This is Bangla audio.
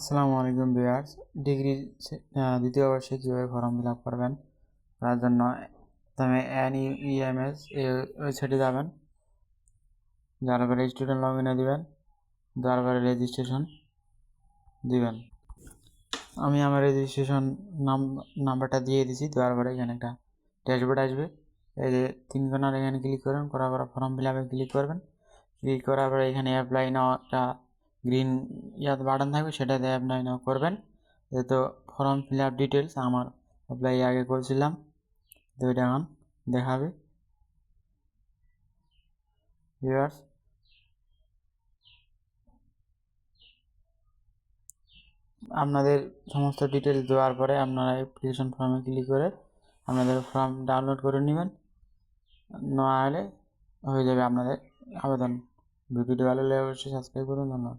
আসসালামু আলাইকুম বিয়ার্স ডিগ্রি দ্বিতীয় বর্ষে কীভাবে ফর্ম ফিল আপ করবেন? তার জন্য তুমি এন ইএমএস এই ওয়েবসাইটে যাবেন। যার পরে স্টুডেন্ট লগ ইনে দেবেন। দেওয়ার পরে রেজিস্ট্রেশন দিবেন। আমি আমার রেজিস্ট্রেশন নাম নাম্বারটা দিয়ে দিছি। দেওয়ার পরে এখানে একটা ড্যাশবোর্ড আসবে। এই যে তিন কোনার এখানে ক্লিক করবেন করার পরে ফর্ম ফিল আপে ক্লিক করবেন। ক্লিক করার পরে এখানে অ্যাপ্লাই নাও একটা গ্রিন ইয়াত বাটন থাকবে, সেটাতে অ্যাপ্লাই নাও করবেন। যেহেতু ফর্ম ফিল আপ ডিটেলস আমার অ্যাপ্লাই আগে করেছিলাম। তো এটা এখন দেখাবে। ভিউয়ার্স আপনাদের সমস্ত ডিটেলস দেওয়ার পরে আপনারা অ্যাপ্লিকেশন ফর্মে ক্লিক করে আপনাদের ফর্ম ডাউনলোড করে নেবেন। না হলে হয়ে যাবে আপনাদের আবেদন। ভিডিওটি ভালো লাগলে অবশ্যই সাবস্ক্রাইব করুন, ধন্যবাদ।